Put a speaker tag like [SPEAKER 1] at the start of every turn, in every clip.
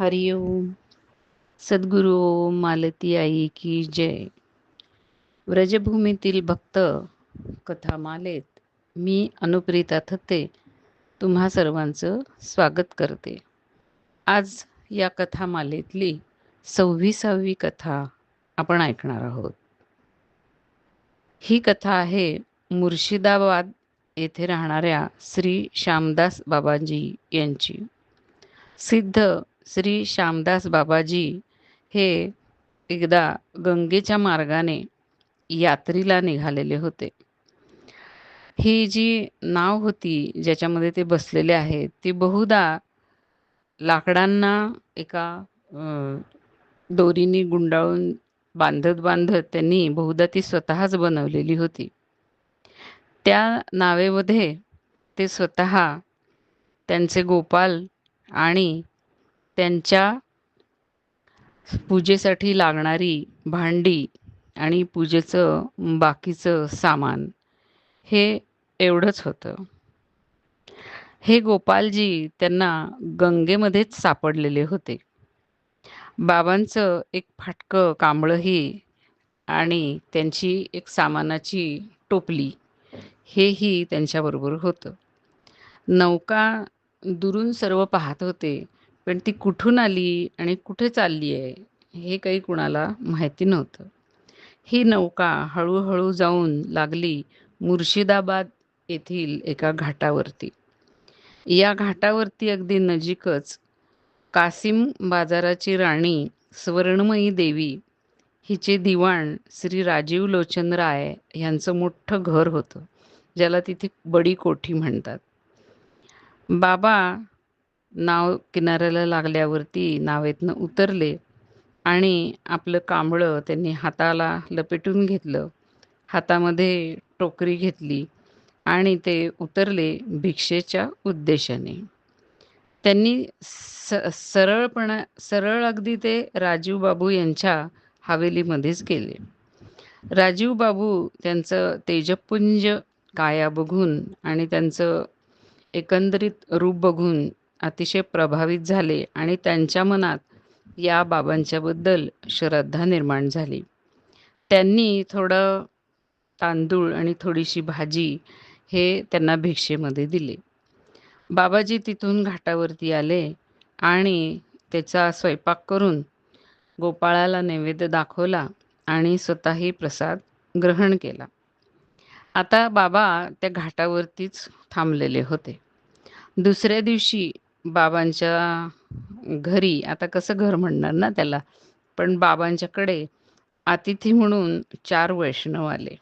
[SPEAKER 1] हरिओम सद्गुरु ओम मालती आई की जय. व्रजभूमीतील भक्त कथामालेत मी अनुप्रिता थत्ते तुम्हा सर्वांचं स्वागत करते. आज या कथामालेतली सव्वीसावी कथा आपण ऐकणार आहोत. ही कथा आहे मुर्शिदाबाद येथे राहणाऱ्या श्री श्यामदास बाबाजी यांची. सिद्ध श्री श्यामदास बाबाजी हे एकदा गंगेच्या मार्गाने यात्रीला निघालेले होते. ही जी नाव होती ज्याच्यामध्ये ते बसलेले आहेत ती बहुधा लाकडांना एका दोरीने गुंडाळून बांधत बांधत त्यांनी बहुधा ती स्वतःच बनवलेली होती. त्या नावेमध्ये ते स्वतः त्यांचे गोपाल आणि त्यांच्या पूजेसाठी लागणारी भांडी आणि पूजेचं बाकीचं सामान हे एवढंच होतं. हे गोपालजी त्यांना गंगेमध्येच सापडलेले होते. बाबांचं एक फाटकं कांबळंही आणि त्यांची एक सामानाची टोपली हेही त्यांच्याबरोबर होतं. नौका दुरून सर्व पाहत होते. पण ती कुठून आली आणि कुठे चालली आहे हे काही कुणाला माहिती नव्हतं. ही नौका हळूहळू जाऊन लागली मुर्शिदाबाद येथील एका घाटावरती. या घाटावरती अगदी नजीकच कासिम बाजाराची राणी स्वर्णमयी देवी हिचे दिवाण श्री राजीव लोचन राय यांचं मोठं घर होतं ज्याला तिथे बडी कोठी म्हणतात. बाबा नाव किनाऱ्याला लागल्यावरती नावेतनं उतरले आणि आपलं कांबळं त्यांनी हाताला लपेटून घेतलं. हातामध्ये टोकरी घेतली आणि ते उतरले भिक्षेच्या उद्देशाने. त्यांनी स सरळपणा सरळ अगदी ते राजीव बाबू यांच्या हवेलीमध्येच गेले. राजीव बाबू त्यांचं तेजपुंज काया बघून आणि त्यांचं एकंदरीत रूप बघून अतिशय प्रभावित झाले आणि त्यांच्या मनात या बाबांच्याबद्दल श्रद्धा निर्माण झाली. त्यांनी थोडं तांदूळ आणि थोडीशी भाजी हे त्यांना भिक्षेमध्ये दिले. बाबाजी तिथून घाटावरती आले आणि त्याचा स्वयंपाक करून गोपाळाला नैवेद्य दाखवला आणि स्वतःही प्रसाद ग्रहण केला. आता बाबा त्या घाटावरतीच थांबलेले होते. दुसऱ्या दिवशी बाबांच्या घरी आता कसं घर म्हणणार ना त्याला पण बाबांच्याकडे अतिथी म्हणून चार वैष्णव आले.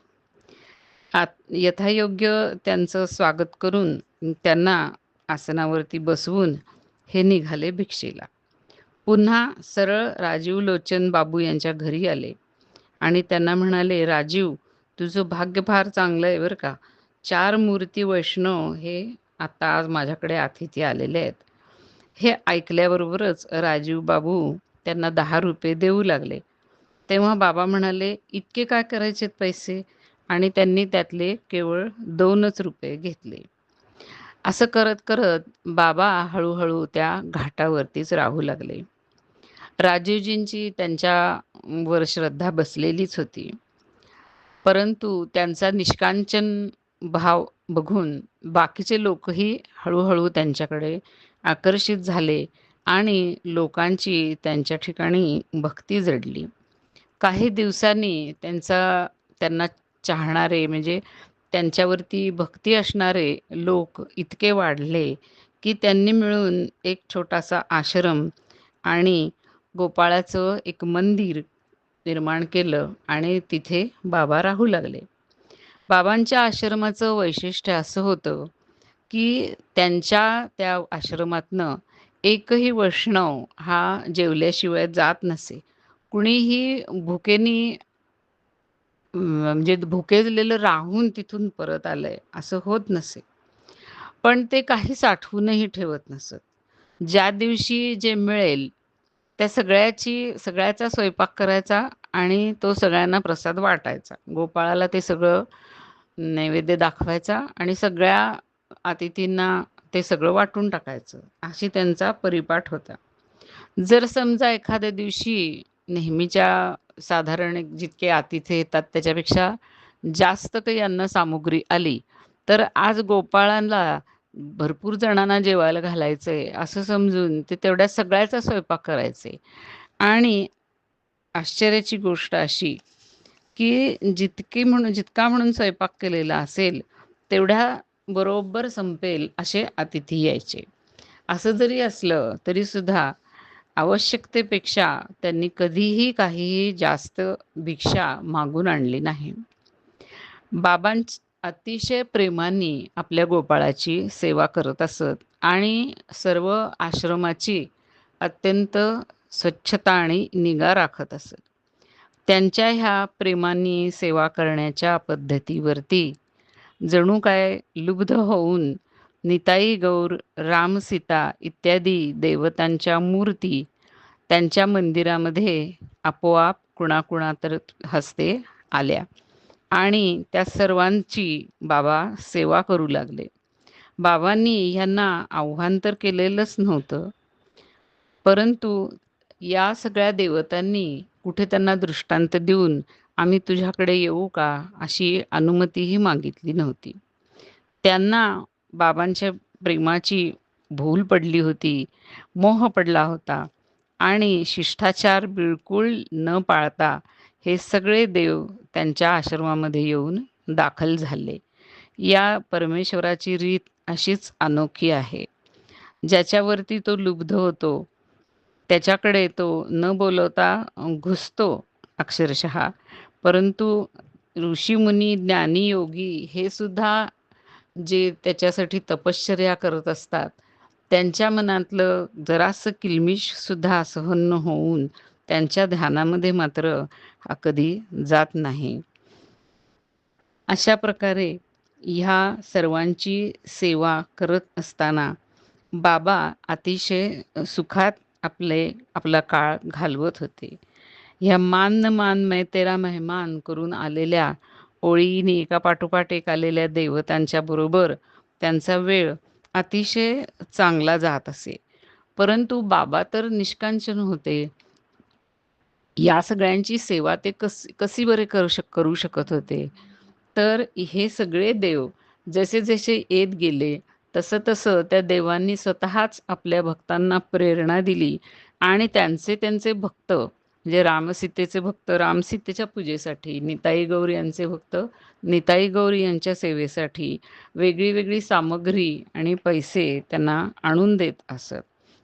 [SPEAKER 1] आत यथायोग्य त्यांचं स्वागत करून त्यांना आसनावरती बसवून हे निघाले भिक्षेला. पुन्हा सरळ राजीव लोचन बाबू यांच्या घरी आले आणि त्यांना म्हणाले राजीव तुझं भाग्य फार चांगलं आहे बरं का. चार मूर्ती वैष्णव हे आता आज माझ्याकडे अतिथी आलेले आहेत. हे ऐकल्याबरोबरच राजीव बाबू त्यांना दहा रुपये देऊ लागले. तेव्हा बाबा म्हणाले इतके काय करायचे पैसे? आणि त्यांनी त्यातले केवळ दोनच रुपये घेतले. असं करत करत बाबा हळूहळू त्या घाटावरतीच राहू लागले. राजीवजींची त्यांच्यावर श्रद्धा बसलेलीच होती. परंतु त्यांचा निष्कांचन भाव बघून बाकीचे लोकही हळूहळू त्यांच्याकडे आकर्षित झाले आणि लोकांची त्यांच्या ठिकाणी भक्ती जडली. काही दिवसांनी त्यांचा त्यांना चाहणारे म्हणजे त्यांच्यावरती भक्ती असणारे लोक इतके वाढले की त्यांनी मिळून एक छोटासा आश्रम आणि गोपाळाचं एक मंदिर निर्माण केलं आणि तिथे बाबा राहू लागले. बाबांच्या आश्रमाचं वैशिष्ट्य असं होतं की त्यांच्या त्या आश्रमातनं एकही वैष्णव हा जेवल्याशिवाय जात नसे. कुणीही भुकेनी म्हणजे भुकेजलेलं राहून तिथून परत आलंय असं होत नसे. पण ते काही साठवूनही ठेवत नसत. ज्या दिवशी जे मिळेल त्या सगळ्याची सगळ्याचा स्वयंपाक करायचा आणि तो सगळ्यांना प्रसाद वाटायचा. गोपाळाला ते सगळं नैवेद्य दाखवायचा आणि सगळ्या अतिथींना ते सगळं वाटून टाकायचं. अशी त्यांचा परिपाठ होता. जर समजा एखाद्या दिवशी नेहमीच्या साधारण जितके अतिथी येतात त्याच्यापेक्षा जास्त काही अन्न सामुग्री आली तर आज गोपाळांना भरपूर जणांना जेवायला घालायचंय असं समजून ते तेवढ्या सगळ्याचा स्वयंपाक करायचे. आणि आश्चर्याची गोष्ट अशी की जितकी म्हणून जितका म्हणून स्वयंपाक केलेला असेल तेवढ्या बरोबर संपेल असे अतिथी यायचे. असं जरी असलं तरी सुद्धा आवश्यकतेपेक्षा त्यांनी कधीही काहीही जास्त भिक्षा मागून आणली नाही. बाबां अतिशय प्रेमाने आपल्या गोपाळाची सेवा करत असत आणि सर्व आश्रमाची अत्यंत स्वच्छता आणि निगा राखत असत. त्यांच्या ह्या प्रेमाने सेवा करण्याच्या पद्धतीवरती जणू काय लुब्ध होऊन निताई गौर रामसीता इत्यादी देवतांच्या मूर्ती त्यांच्या मंदिरामध्ये आपोआप कुणाकुणा तर हस्ते आल्या आणि त्या सर्वांची बाबा सेवा करू लागले. बाबांनी ह्यांना आव्हान तर केलेलंच नव्हतं. परंतु या सगळ्या देवतांनी कुठे त्यांना दृष्टांत देऊन आम्ही तुझ्याकडे येऊ का? अशी अनुमतीही मागितली नव्हती. त्यांना बाबांच्या प्रेमाची भूल पडली होती मोह पडला होता आणि शिष्टाचार बिलकुल न पाळता हे सगळे देव त्यांच्या आश्रमामध्ये येऊन दाखल झाले. या परमेश्वराची रीत अशीच अनोखी आहे. ज्याच्यावरती तो लुब्ध होतो त्याच्याकडे तो न बोलवता घुसतो अक्षरशः परंतु ऋषीमुनी ज्ञानी योगी हे सुद्धा जे त्याच्यासाठी तपश्चर्या करत असतात त्यांच्या मनातलं जरासं किलमिश सुद्धा सहन होऊन त्यांच्या ध्यानामध्ये मात्र हा कधी जात नाही. अशा प्रकारे ह्या सर्वांची सेवा करत असताना बाबा अतिशय सुखात आपले आपला काळ घालवत होते. ह्या मान मान मै तेरा मेहमान करून आलेल्या ओळीने एका पाठोपाठ एक आलेल्या देवतांच्या बरोबर त्यांचा वेळ अतिशय चांगला जात असे. परंतु बाबा तर निष्कांचन होते. या सगळ्यांची सेवा ते कस कशी बरे करू शक करू शकत होते? तर हे सगळे देव जसे जसे येत गेले तसं तसं त्या देवांनी स्वतःच आपल्या भक्तांना प्रेरणा दिली आणि त्यांचे त्यांचे भक्त म्हणजे रामसीतेचे भक्त रामसीतेच्या पूजेसाठी निताई गौरी यांचे भक्त निताई गौरी यांच्या सेवेसाठी वेगळी वेगळी सामग्री आणि पैसे त्यांना आणून देत असत.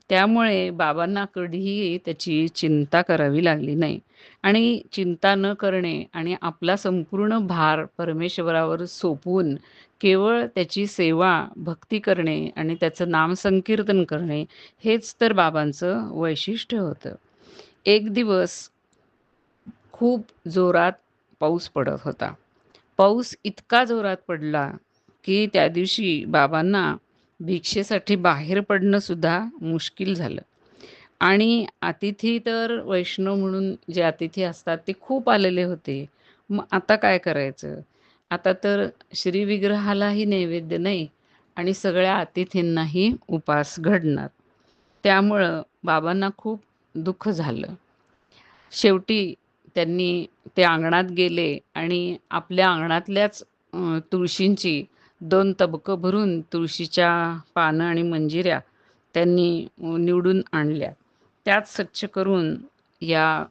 [SPEAKER 1] त्यामुळे बाबांना कधीही त्याची चिंता करावी लागली नाही. आणि चिंता न करणे आणि आपला संपूर्ण भार परमेश्वरावर सोपवून केवळ त्याची सेवा भक्ती करणे आणि त्याचं नाम संकीर्तन करणे हेच तर बाबांचं वैशिष्ट्य होतं. एक दिवस खूप जोरात पाऊस पडत होता. पाऊस इतका जोरात पडला की त्या दिवशी बाबांना भिक्षेसाठी बाहेर पडणं सुद्धा मुश्किल झालं. आणि अतिथी तर वैष्णव म्हणून जे अतिथी असतात ते खूप आलेले होते. मग आता काय करायचं? आता तर श्रीविग्रहालाही नैवेद्य नाही आणि सगळ्या अतिथींनाही उपास घडणार. त्यामुळं बाबांना खूप दुःख झालं. शेवटी त्यांनी ते अंगणात गेले आणि आपल्या अंगणातल्याच तुळशींची दोन तबकं भरून तुळशीच्या पानं आणि मंजिऱ्या त्यांनी निवडून आणल्या. त्याच स्वच्छ करून या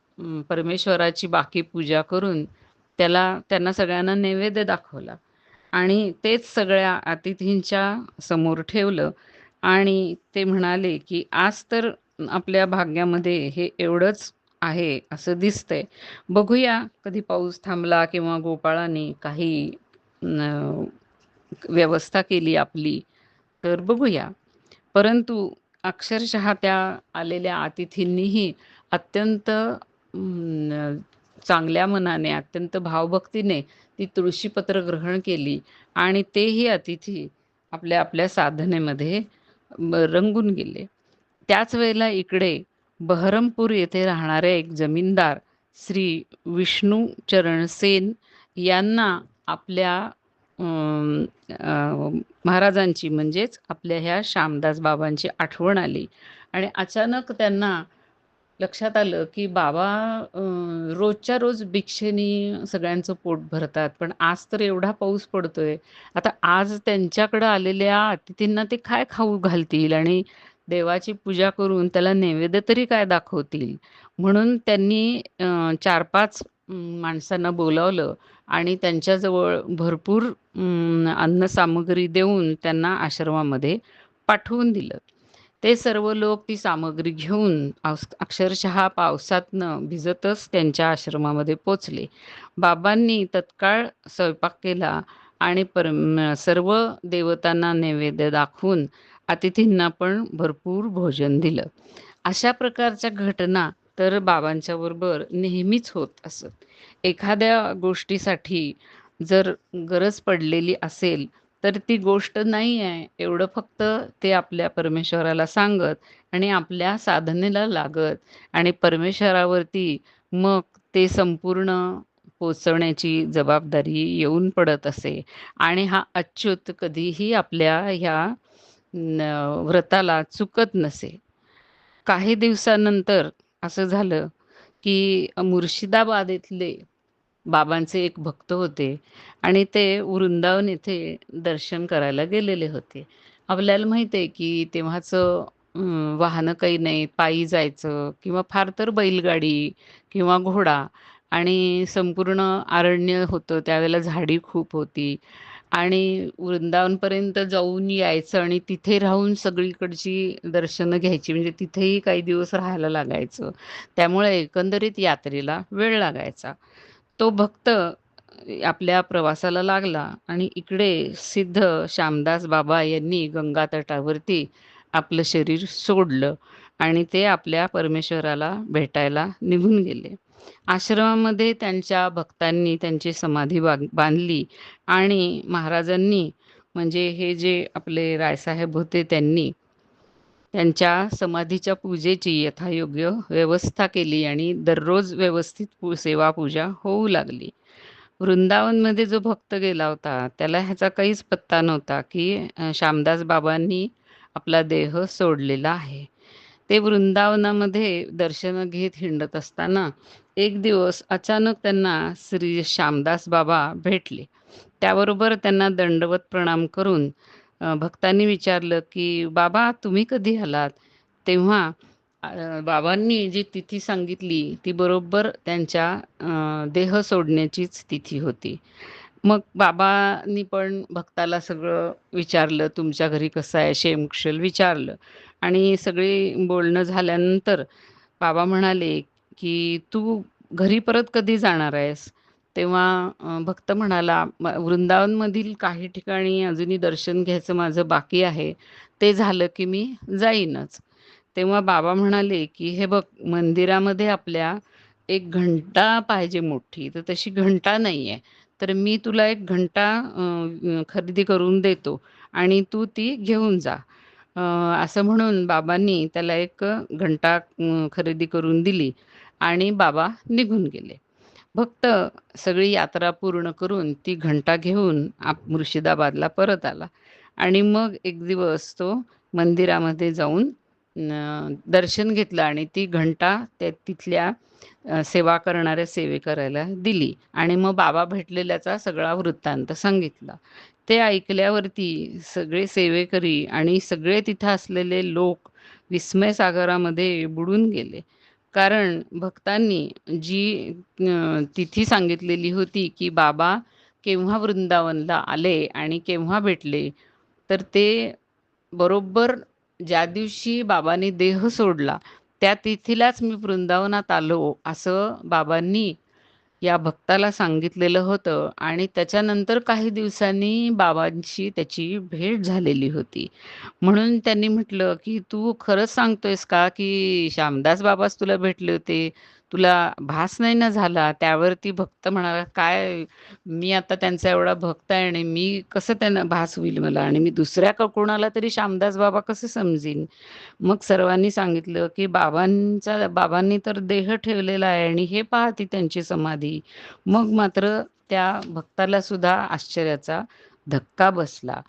[SPEAKER 1] परमेश्वराची बाकी पूजा करून त्याला त्यांना सगळ्यांना नैवेद्य दाखवला. आणि तेच सगळ्या अतिथींच्या समोर ठेवलं आणि ते म्हणाले की आज तर आपल्या भाग्यामध्ये हे एवढंच आहे असं दिसतंय. बघूया कधी पाऊस थांबला किंवा गोपाळाने काही व्यवस्था केली आपली तर बघूया. परंतु अक्षरशः त्या आलेल्या अतिथींनीही अत्यंत चांगल्या मनाने अत्यंत भावभक्तीने ती तुळशीपत्र ग्रहण केली आणि तेही अतिथी आपल्या आपल्या साधनेमध्ये रंगून गेले. त्याच वेळेला इकडे बहरमपूर येथे राहणारे एक जमीनदार श्री विष्णू चरण सेन यांना आपल्या महाराजांची म्हणजेच आपल्या ह्या श्यामदास बाबांची आठवण आली. आणि अचानक त्यांना लक्षात आलं की बाबा रोजच्या रोज भिक्षेनी सगळ्यांचं पोट भरतात पण आज तर एवढा पाऊस पडतोय. आता आज त्यांच्याकडं आलेल्या अतिथींना ते काय खाऊ घालतील? आणि देवाची पूजा करून त्याला नैवेद्य तरी काय दाखवतील? म्हणून त्यांनी चार पाच माणसांना बोलावलं आणि त्यांच्याजवळ भरपूर अन्न सामग्री देऊन त्यांना आश्रमामध्ये पाठवून दिलं. ते सर्व लोक ती सामग्री घेऊन अक्षरशः पावसातनं भिजतच त्यांच्या आश्रमामध्ये पोचले. बाबांनी तत्काळ स्वयंपाक केला आणि पर सर्व देवतांना नैवेद्य दाखवून अतिथींना पण भरपूर भोजन दिलं. अशा प्रकारच्या घटना तर बाबांच्या बरोबर नेहमीच होत असत. एखाद्या गोष्टीसाठी जर गरज पडलेली असेल तर ती गोष्ट नाही आहे. एवढं फक्त ते आपल्या परमेश्वराला सांगत आणि आपल्या साधनेला लागत आणि परमेश्वरावरती मग ते संपूर्ण पोचवण्याची जबाबदारी येऊन पडत असे. आणि हा अच्युत कधीही आपल्या ह्या व्रताला चुकत नसे. काही दिवसानंतर असं झालं की मुर्शिदाबाद इथले बाबांचे एक भक्त होते आणि ते वृंदावन येथे दर्शन करायला गेलेले होते. आपल्याला माहिती आहे की तेव्हाचं वाहनं काही नाही पायी जायचं किंवा फार तर बैलगाडी किंवा घोडा आणि संपूर्ण अरण्य होतं. त्यावेळेला झाडी खूप होती. आणि वृंदावनपर्यंत जाऊन यायचं आणि तिथे राहून सगळीकडची दर्शनं घ्यायची. म्हणजे तिथेही काही दिवस राहायला लागायचं. त्यामुळे एकंदरीत यात्रेला वेळ लागायचा. तो भक्त आपल्या प्रवासाला लागला आणि इकडे सिद्ध श्यामदास बाबा यांनी गंगा तटावरती आपलं शरीर सोडलं आणि ते आपल्या परमेश्वराला भेटायला निघून गेले. आश्रमामध्ये त्यांच्या भक्तांनी त्यांची समाधी बांधली आणि महाराजांनी म्हणजे हे जे आपले रायसाहेब होते त्यांनी त्यांच्या समाधीच्या पूजेची यथायोग्य व्यवस्था केली आणि दररोज व्यवस्थित सेवा पूजा होऊ लागली. वृंदावनमध्ये जो भक्त गेला होता त्याला ह्याचा काहीच पत्ता नव्हता की श्यामदास बाबांनी आपला देह सोडलेला आहे. ते वृंदावनामध्ये दर्शन घेत हिंडत असताना एक दिवस अचानक त्यांना श्री श्यामदास बाबा भेटले. त्याबरोबर त्यांना दंडवत प्रणाम करून भक्तांनी विचारलं की बाबा तुम्ही कधी आलात? तेव्हा बाबांनी जी तिथी सांगितली ती बरोबर त्यांच्या देह सोडण्याचीच तिथी होती. मग बाबांनी पण भक्ताला सगळं विचारलं तुमच्या घरी कसं आहे? शेमक्षल विचारलं. आणि सगळी बोलणं झाल्यानंतर बाबा म्हणाले की तू घरी परत कधी जाणार आहेस? तेव्हा भक्त म्हणाला वृंदावनमधील काही ठिकाणी अजूनही दर्शन घ्यायचं माझं बाकी आहे. ते झालं की मी जाईनच. तेव्हा बाबा म्हणाले की हे बघ मंदिरामध्ये आपल्या एक घंटा पाहिजे मोठी. तर तशी घंटा नाही आहे तर मी तुला एक घंटा खरेदी करून देतो आणि तू ती घेऊन जा. असं म्हणून बाबांनी त्याला एक घंटा खरेदी करून दिली आणि बाबा निघून गेले. भक्त सगळी यात्रा पूर्ण करून ती घंटा घेऊन आप मुर्शिदाबादला परत आला आणि मग एक दिवस तो मंदिरामध्ये जाऊन दर्शन घेतलं आणि ती घंटा त्या तिथल्या सेवा करणाऱ्या सेवे करायला दिली. आणि मग बाबा भेटलेल्याचा सगळा वृत्तांत सांगितला. ते ऐकल्यावरती सगळे सेवेकरी आणि सगळे तिथं असलेले लोक विस्मय सागरामध्ये बुडून गेले. कारण भक्तांनी जी तिथी सांगितलेली होती की बाबा केव्हा वृंदावनला आले आणि केव्हा भेटले तर ते बरोबर ज्या दिवशी बाबांनी देह सोडला त्या तिथीलाच मी वृंदावनात आलो असं बाबांनी या भक्ताला सांगितलेलं होतं. आणि त्याच्यानंतर काही दिवसांनी बाबांशी त्याची भेट झालेली होती. म्हणून त्यांनी म्हटलं की तू खरंच सांगतोयस का की श्यामदास बाबाच तुला भेटले होते? तुला भास नाही ना झाला? त्यावरती भक्त म्हणाला काय? मी आता त्यांचा एवढा भक्त आहे आणि मी कसं त्यांना भास होईल मला? आणि मी दुसऱ्या कोणाला तरी श्यामदास बाबा कसं समजीन? मग सर्वांनी सांगितलं की बाबांचा बाबांनी तर देह ठेवलेला आहे आणि हे पाहती त्यांची समाधी. मग मात्र त्या भक्ताला सुद्धा आश्चर्याचा धक्का बसला.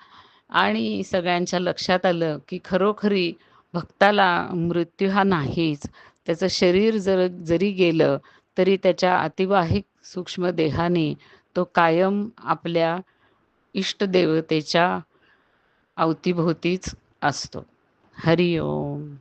[SPEAKER 1] आणि सगळ्यांच्या लक्षात आलं की खरोखरी भक्ताला मृत्यू हा नाहीच. त्याचं शरीर जर जरी गेलं तरी त्याच्या अतिवाहिक सूक्ष्म देहाने तो कायम आपल्या इष्टदेवतेच्या अवतीभोवतीच असतो. हरिओम.